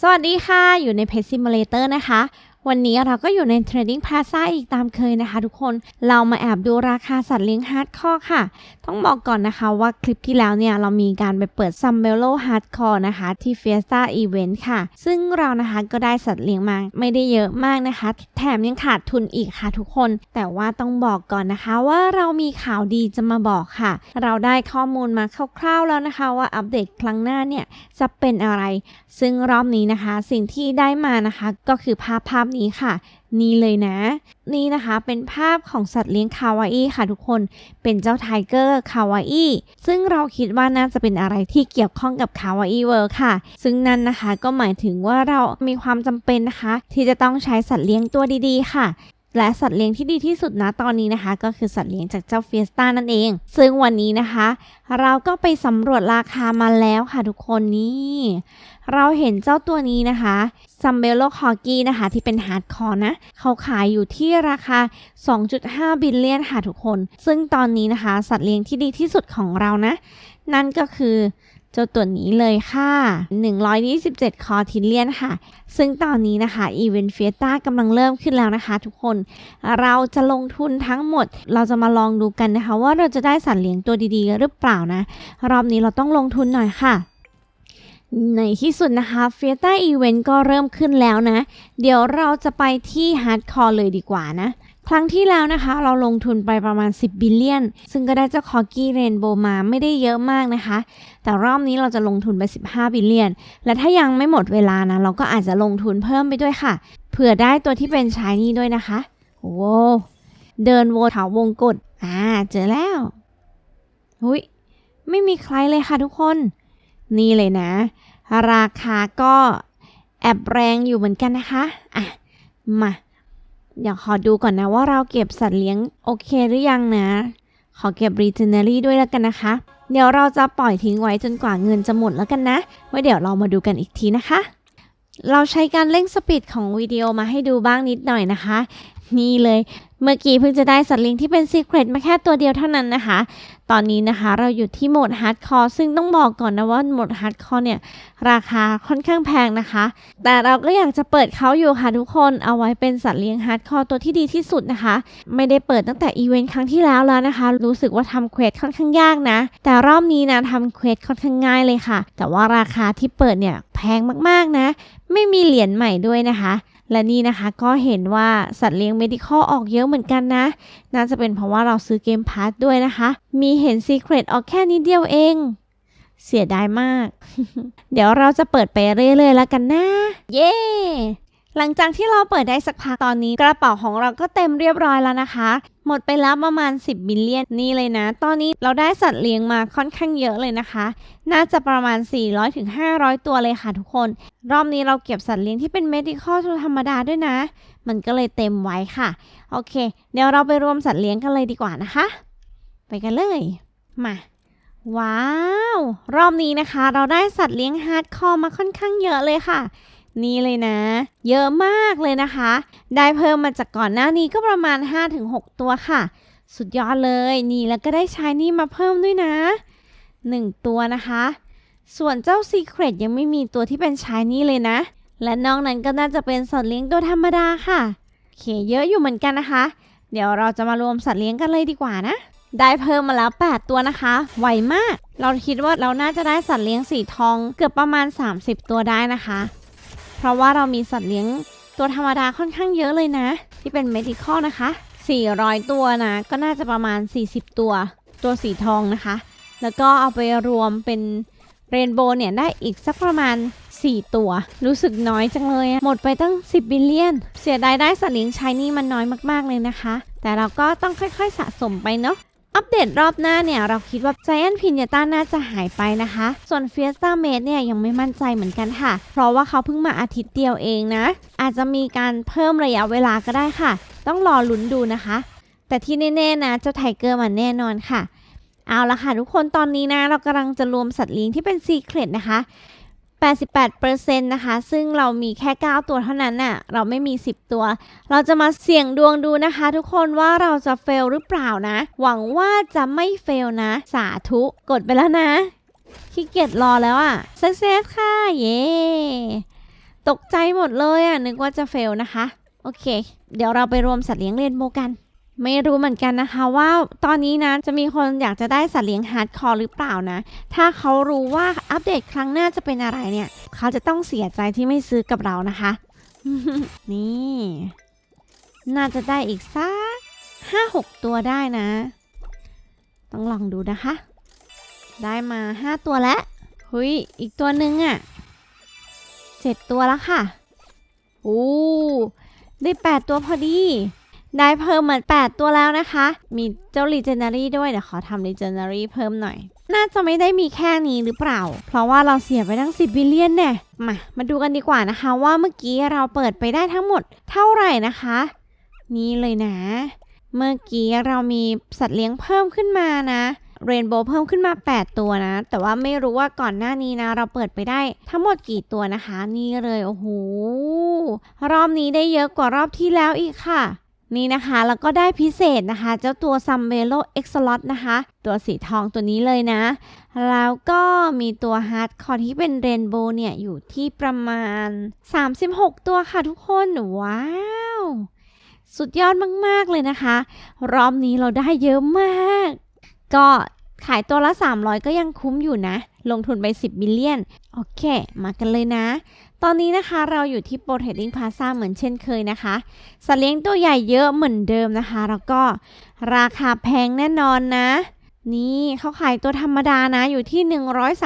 สวัสดีค่ะ อยู่ในเพจซิมูเลเตอร์นะคะ วันนี้เราก็อยู่ใน Trading Plaza อีกตามเคยนะคะทุกคน เรามาแอบดูราคาสัตว์เลี้ยงฮาร์ดคอร์ค่ะ ต้องบอกก่อนนะคะว่าคลิปที่แล้วเนี่ยเรามีการไปเปิด s u m m e l o Hardcore นะคะที่ Fiesta Event ค่ะ ซึ่งเรานะคะก็ได้สัตว์เลี้ยงมาไม่ได้เยอะมากนะคะ แถมยังขาดทุนอีกค่ะทุกคน แต่ว่าต้องบอกก่อนนะคะว่าเรามีข่าวดีจะมาบอกค่ะ เราได้ข้อมูลมาคร่าวๆแล้วนะคะว่าอัปเดตครั้งหน้าเนี่ยจะเป็นอะไร ซึ่งรอบนี้นะคะ สิ่งที่ได้มานะคะ ก็คือภาพภาพนี้ค่ะ นี่เลยนะ นี่นะคะเป็นภาพของสัตว์เลี้ยงคาวาอี้ค่ะทุกคนเป็นเจ้าไทเกอร์คาวาอี้ซึ่งเราคิดว่าน่าจะเป็นอะไรที่เกี่ยวข้องกับคาวาอี้เวิร์ค่ะ ซึ่งนั่นนะคะก็หมายถึงว่าเรามีความจำเป็นนะคะ ที่จะต้องใช้สัตว์เลี้ยงตัวดีๆค่ะ และสัตว์เลี้ยงที่ดีที่สุดนะตอนนี้นะคะ ก็คือสัตว์เลี้ยงจากเจ้าเฟียสต้านั่นเอง ซึ่งวันนี้นะคะ เราก็ไปสำรวจราคามาแล้วค่ะทุกคนนี่ เราเห็นเจ้าตัวนี้นะคะซัมเบลโลคอกี้นะคะ ที่เป็นฮาร์ดคอร์นะ เขาขายอยู่ที่ราคา 2.5 บิลเลียนค่ะทุกคน ซึ่งตอนนี้นะคะ สัตว์เลี้ยงที่ดีที่สุดของเรานะ นั่นก็คือ เจ้าตัวนี้เลยค่ะ 127 คอทิลเลียนค่ะ ซึ่งตอนนี้นะคะอีเวนต์เฟียต้ากำลังเริ่มขึ้นแล้วนะคะทุกคน เราจะลงทุนทั้งหมด เราจะมาลองดูกันนะคะ ว่าเราจะได้สัตว์เลี้ยงตัวดีๆ หรือเปล่านะ รอบนี้เราต้องลงทุนหน่อยค่ะในที่สุดนะคะเฟียต้าอีเวนต์ก็เริ่มขึ้นแล้วนะ เดี๋ยวเราจะไปที่ฮาร์ดคอร์เลยดีกว่านะ ครั้งที่แล้วนะคะ เราลงทุนไปประมาณ 10 บิลเลียน ซึ่งก็ได้เจ้าคอกี้เรนโบมาไม่ได้เยอะมากนะคะ แต่รอบนี้เราจะลงทุนไป 15 บิลเลียน และถ้ายังไม่หมดเวลานะ เราก็อาจจะลงทุนเพิ่มไปด้วยค่ะ เผื่อได้ตัวที่เป็นชายนี่ด้วยนะคะ โอ้โหเดินโวเขาวงกดอ่าเจอแล้วหุยไม่มีใครเลยค่ะทุกคน นี่เลยนะ ราคาก็แอบแรงอยู่เหมือนกันนะคะ อะ มา เดี๋ยวขอดูก่อนนะว่าเราเก็บสัตว์เลี้ยงโอเคหรือยังนะ ขอเก็บรีเจเนอรี่ด้วยแล้วกันนะคะ เดี๋ยวเราจะปล่อยทิ้งไว้จนกว่าเงินจะหมดแล้วกันนะ ไว้เดี๋ยวเรามาดูกันอีกทีนะคะ เราใช้การเร่งสปีดของวิดีโอมาให้ดูบ้างนิดหน่อยนะคะ นี่เลย เมื่อกี้เพิ่งจะได้สัตว์เลี้ยงที่เป็น Secret มาแค่ตัวเดียวเท่านั้นนะคะ ตอนนี้นะคะเราอยู่ที่โหมด Hardcore ซึ่งต้องบอกก่อนนะว่าโหมด Hardcore เนี่ย ราคาค่อนข้างแพงนะคะ แต่เราก็อยากจะเปิดเขาอยู่ค่ะทุกคนเอาไว้เป็นสัตว์เลี้ยง Hardcore ตัวที่ดีที่สุดนะคะ ไม่ได้เปิดตั้งแต่อีเวนต์ครั้งที่แล้วแล้วนะคะ รู้สึกว่าทำเควสค่อนข้างยากนะ แต่รอบนี้นะทำเควสค่อนข้างง่ายเลยค่ะ แต่ว่าราคาที่เปิดเนี่ยแพงมากๆนะ ไม่มีเหรียญใหม่ด้วยนะคะ และนี่นะคะก็เห็นว่าสัตว์เลี้ยง medical ออกเยอะเหมือนกันนะ น่าจะเป็นเพราะว่าเราซื้อเกมพาร์ทด้วยนะคะ มีเห็น Secret ออกแค่นี้เดียวเอง เสียดายมาก เดี๋ยวเราจะเปิดไปเรื่อยๆแล้วกันนะ เย้ หลังจากที่เราเปิดได้สักพักตอนนี้กระเป๋าของเราก็เต็มเรียบร้อยแล้วนะคะ หมดไปแล้วประมาณ 10บิลเลียนนี่เลยนะ ตอนนี้เราได้สัตว์เลี้ยงมาค่อนข้างเยอะเลยนะคะ น่าจะประมาณ 400-500ถึง500ตัวเลยค่ะทุกคน รอบนี้เราเก็บสัตว์เลี้ยงที่เป็น medical ธรรมดาด้วยนะ มันก็เลยเต็มไว้ค่ะ โอเค เดี๋ยวเราไปรวมสัตว์เลี้ยงกันเลยดีกว่านะคะ ไปกันเลย มาว้าว รอบนี้นะคะ เราได้สัตว์เลี้ยงฮาร์ดคอร์มาค่อนข้างเยอะเลยค่ะ นี่เลยนะ เยอะมากเลยนะคะ ได้เพิ่มมาจากก่อนหน้านี้ก็ประมาณ 5-6 ตัวค่ะ สุดยอดเลยนี่แล้วก็ได้ชายนี่มาเพิ่มด้วยนะ 1 ตัวนะคะ ส่วนเจ้า Secret ยังไม่มีตัวที่เป็นชายนี่เลยนะ และนอกนั้นก็น่าจะเป็นสัตว์เลี้ยงตัวธรรมดาค่ะโอเคเยอะอยู่เหมือนกันนะคะ เดี๋ยวเราจะมารวมสัตว์เลี้ยงกันเลยดีกว่านะได้เพิ่มมาแล้ว 8 ตัวนะคะ ไวมาก เราคิดว่าเราน่าจะได้สัตว์เลี้ยงสีทองเกือบประมาณ 30 ตัวได้นะคะ เพราะว่าเรามีสัตว์เลี้ยงตัวธรรมดาค่อนข้างเยอะเลยนะ ที่เป็น medical นะคะ 400 ตัวนะ ก็น่าจะประมาณ 40 ตัว ตัวสีทองนะคะ แล้วก็เอาไปรวมเป็นเรนโบว์เนี่ยได้อีกสักประมาณ 4 ตัว รู้สึกน้อยจังเลยหมดไปตั้ง 10 บิลเลียน เสียดายได้สัตว์เลี้ยงชายนี่มันน้อยมากๆเลยนะคะ แต่เราก็ต้องค่อยๆสะสมไปเนาะ อัปเดตรอบหน้าเนี่ยเราคิดว่า Giant p i n a t a น่าจะหายไปนะคะ ส่วน Fiesta Mate เนี่ยยังไม่มั่นใจเหมือนกันค่ะ เพราะว่าเขาเพิ่งมาอาทิตย์เดียวเองนะ อาจจะมีการเพิ่มระยะเวลาก็ได้ค่ะ ต้องรอลุ้นดูนะคะ แต่ที่แน่ๆนะเจ้าไทเกอร์มันแน่นอนค่ะ เอาละค่ะทุกคนตอนนี้นะ เรากำลังจะรวมสัตว์เลี้ยงที่เป็น Secret นะคะ 88%นะคะ ซึ่งเรามีแค่ 9 ตัวเท่านั้นน่ะ เราไม่มี 10 ตัว เราจะมาเสี่ยงดวงดูนะคะ ทุกคนว่าเราจะเฟลหรือเปล่านะ หวังว่าจะไม่เฟลนะ สาธุ กดไปแล้วนะ ขี้เกียจรอแล้วอะ่ะ success ค่ะ เย้ ตกใจหมดเลยอะ นึกว่าจะเฟลนะคะ โอเค เดี๋ยวเราไปรวมสัตว์เลี้ยงเรนโบกัน ไม่รู้เหมือนกันนะคะว่าตอนนี้นะจะมีคนอยากจะได้สัตว์เลี้ยงฮาร์ดคอร์หรือเปล่านะ ถ้าเขารู้ว่าอัปเดตครั้งหน้าจะเป็นอะไรเนี่ย เขาจะต้องเสียใจที่ไม่ซื้อกับเรานะคะ นี่ น่าจะได้อีกสักห้าหกตัวได้นะ ต้องลองดูนะคะ ได้มาห้าตัวแล้วหุยอีกตัวหนึ่งอะ่ะเจ็ดตัวแล้วค่ะโอ้ได้แปดตัวพอดี ได้เพิ่มมาแปดตัวแล้วนะคะ มีเจ้า Legendary ด้วย เดี๋ยวขอทำ Legendary เพิ่มหน่อย น่าจะไม่ได้มีแค่นี้หรือเปล่า เพราะว่าเราเสียไปตั้ง 10 บิลเลียนเนี่ย มา มาดูกันดีกว่านะคะ ว่าเมื่อกี้เราเปิดไปได้ทั้งหมดเท่าไหร่นะคะ นี่เลยนะ เมื่อกี้เรามีสัตว์เลี้ยงเพิ่มขึ้นมานะเรนโบว์เพิ่มขึ้นมา 8 ตัวนะ แต่ว่าไม่รู้ว่าก่อนหน้านี้นะ เราเปิดไปได้ทั้งหมดกี่ตัวนะคะ นี่เลย โอ้โห รอบนี้ได้เยอะกว่ารอบที่แล้วอีกค่ะ นี่นะคะแล้วก็ได้พิเศษนะคะ เจ้าตัวซัมเบโลเอ็กซ์ลอตนะคะ ตัวสีทองตัวนี้เลยนะ แล้วก็มีตัวฮาร์ดคอร์ที่เป็นเรนโบว์เนี่ย อยู่ที่ประมาณ 36 ตัวค่ะทุกคน ว้าว สุดยอดมาก ๆ เลยนะคะ รอบนี้เราได้เยอะมาก ก็ ขายตัวละ 300 ก็ยังคุ้มอยู่นะ ลงทุนไป 10 บิลเลียน โอเค มากันเลยนะ ตอนนี้นะคะเราอยู่ที่โปรเทดดิ้งพาซาเหมือนเช่นเคยนะคะสัตว์เลี้ยงตัวใหญ่เยอะเหมือนเดิมนะคะ แล้วก็ราคาแพงแน่นอนนะ นี่เขาขายตัวธรรมดานะอยู่ที่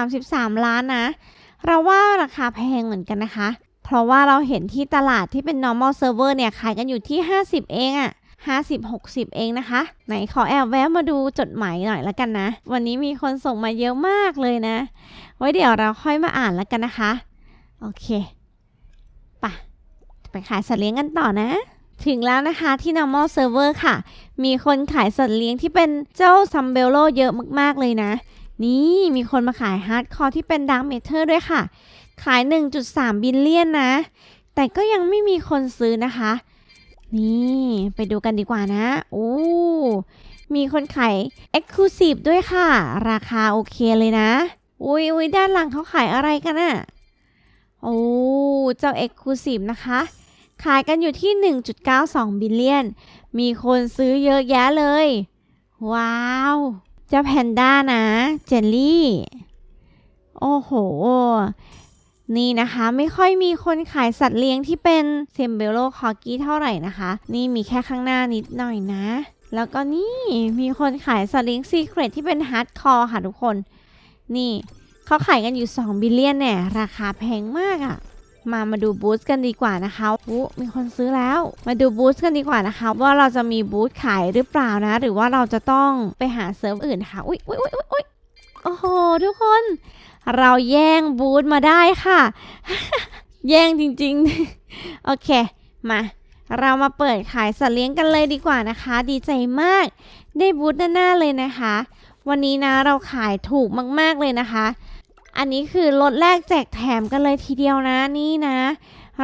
133 ล้านนะ เราว่าราคาแพงเหมือนกันนะคะ เพราะว่าเราเห็นที่ตลาดที่เป็น normal server เนี่ยขายกันอยู่ที่ 50 เองอะ 50 60 เองนะคะ ไหนขอแอบแวะมาดูจดหมายหน่อยละกันนะ วันนี้มีคนส่งมาเยอะมากเลยนะ ไว้เดี๋ยวเราค่อยมาอ่านละกันนะคะ โอเคปะไปขายสัตว์เลี้ยงกันต่อนะ ถึงแล้วนะคะที่ normal server ค่ะ มีคนขายสัตว์เลี้ยงที่เป็นเจ้าซัมเบลโลเยอะมากๆเลยนะ นี่มีคนมาขายฮาร์ดคอร์ที่เป็นดังเมเทอร์ด้วยค่ะ ขาย 1.3 บิลเลียนนะ แต่ก็ยังไม่มีคนซื้อนะคะ นี่ไปดูกันดีกว่านะโอ้มีคนขาย Exclusive ด้วยค่ะ ราคาโอเคเลยนะ อุ้ยอุ้ยด้านหลังเขาขายอะไรกันอะโอ้เจ้า Exclusive นะคะ ขายกันอยู่ที่ 1.92 บิลเลียน มีคนซื้อเยอะแยะเลย ว้าว เจ้าแพนด้านะ เจลลี่ โอ้โห นี่นะคะไม่ค่อยมีคนขายสัตว์เลี้ยงที่เป็นเซมเบโลคอกี้เท่าไหร่นะคะ นี่มีแค่ข้างหน้านิดหน่อยนะ แล้วก็นี่มีคนขายสัตว์เลี้ยงซีเครตที่เป็นฮาร์ดคอร์ค่ะทุกคน นี่เขาขายกันอยู่ 2 บิลเลียนเนี่ยราคาแพงมากอะ่ะมามาดูบูธกันดีกว่านะคะอู้มีคนซื้อแล้ว มาดูบูธกันดีกว่านะคะ ว่าเราจะมีบูธขายหรือเปล่านะ หรือว่าเราจะต้องไปหาเซิร์ฟอื่นค่ะ อุ๊ยอุ๊ยอุ๊ยอุ๊ยโอ้โห ทุกคน เราแย่งบูธมาได้ค่ะ แย่งจริงๆ โอเค มา เรามาเปิดขายสัตว์เลี้ยงกันเลยดีกว่านะคะ ดีใจมาก ได้บูธหน้าเลยนะคะ วันนี้นะเราขายถูกมากๆเลยนะคะ อันนี้คือลดแรกแจกแถมกันเลยทีเดียวนะนี่นะ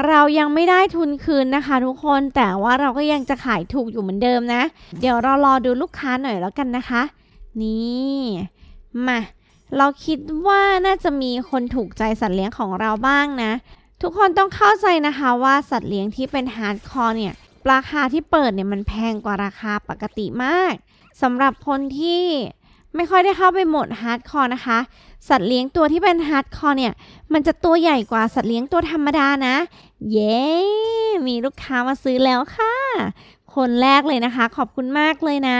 เรายังไม่ได้ทุนคืนนะคะทุกคนแต่ว่าเราก็ยังจะขายถูกอยู่เหมือนเดิมนะ เดี๋ยวเรารอดูลูกค้าหน่อยแล้วกันนะคะ นี่ มา เราคิดว่าน่าจะมีคนถูกใจสัตว์เลี้ยงของเราบ้างนะ ทุกคนต้องเข้าใจนะคะว่าสัตว์เลี้ยงที่เป็นฮาร์ดคอร์เนี่ยราคาที่เปิดเนี่ยมันแพงกว่าราคาปกติมากสำหรับคนที่ไม่ค่อยได้เข้าไปหมดฮาร์ดคอร์นะคะ สัตว์เลี้ยงตัวที่เป็นฮาร์ดคอร์เนี่ย มันจะตัวใหญ่กว่าสัตว์เลี้ยงตัวธรรมดานะ เย้ มีลูกค้ามาซื้อแล้วค่ะ คนแรกเลยนะคะ ขอบคุณมากเลยนะ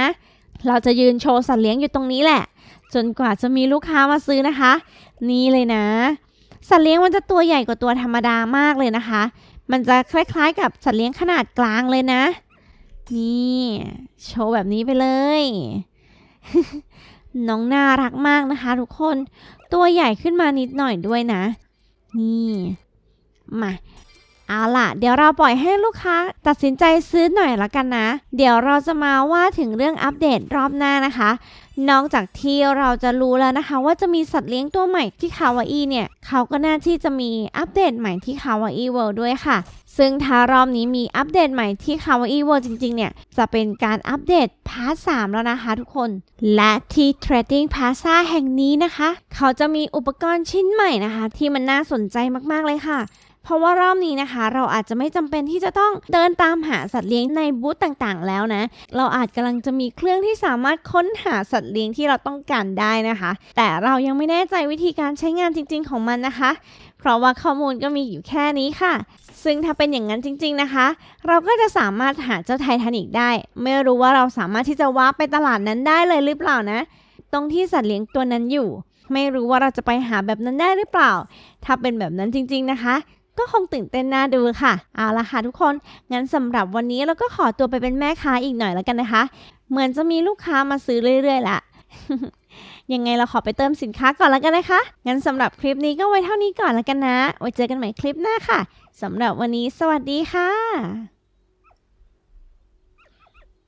เราจะยืนโชว์สัตว์เลี้ยงอยู่ตรงนี้แหละ จนกว่าจะมีลูกค้ามาซื้อนะคะ นี่เลยนะ สัตว์เลี้ยงมันจะตัวใหญ่กว่าตัวธรรมดามากเลยนะคะ มันจะคล้ายๆ กับสัตว์เลี้ยงขนาดกลางเลยนะ นี่โชว์แบบนี้ไปเลยน้องน่ารักมากนะคะ ทุกคนตัวใหญ่ขึ้นมานิดหน่อยด้วยนะ นี่ มา เอาล่ะ เดี๋ยวเราปล่อยให้ลูกค้าตัดสินใจซื้อหน่อยละกันนะ เดี๋ยวเราจะมาว่าถึงเรื่องอัปเดตรอบหน้านะคะ นอกจากที่เราจะรู้แล้วนะคะ ว่าจะมีสัตว์เลี้ยงตัวใหม่ที่คาวาอีเนี่ย เขาก็น่าที่จะมีอัปเดตใหม่ที่คาวาอีเวิลด์ด้วยค่ะ ซึ่งถ้ารอบนี้มีอัปเดตใหม่ที่คาวาอีเวิลด์จริง ๆ เนี่ย จะเป็นการอัปเดตพาร์ท3แล้วนะคะทุกคน และที่ Trading Plaza แห่งนี้นะคะ เขาจะมีอุปกรณ์ชิ้นใหม่นะคะ ที่มันน่าสนใจมากๆเลยค่ะ เพราะว่ารอบนี้นะคะ เราอาจจะไม่จำเป็นที่จะต้องเดินตามหาสัตว์เลี้ยงในบูธต่างๆ แล้วนะ เราอาจกำลังจะมีเครื่องที่สามารถค้นหาสัตว์เลี้ยงที่เราต้องการได้นะคะ แต่เรายังไม่แน่ใจวิธีการใช้งานจริง ๆ ของมันนะคะ เพราะว่าข้อมูลก็มีอยู่แค่นี้ค่ะ ซึ่งถ้าเป็นอย่างนั้นจริง ๆนะคะ เราก็จะสามารถหาเจ้าไททานิกได้ ไม่รู้ว่าเราสามารถที่จะว้าร์ปไปตลาดนั้นได้เลยหรือเปล่านะ ตรงที่สัตว์เลี้ยงตัวนั้นอยู่ไม่รู้ว่าเราจะไปหาแบบนั้นได้หรือเปล่า ถ้าเป็นแบบนั้นจริง ๆ นะคะ ก็คงตื่นเต้นน่าดูค่ะ เอาละค่ะทุกคน งั้นสำหรับวันนี้เราก็ขอตัวไปเป็นแม่ค้าอีกหน่อยแล้วกันนะคะ เหมือนจะมีลูกค้ามาซื้อเรื่อยๆละยังไงเราขอไปเติมสินค้าก่อนแล้วกันนะคะ งั้นสำหรับคลิปนี้ก็ไว้เท่านี้ก่อนแล้วกันนะ ไว้เจอกันใหม่คลิปหน้าค่ะสำหรับวันนี้สวัสดีค่ะ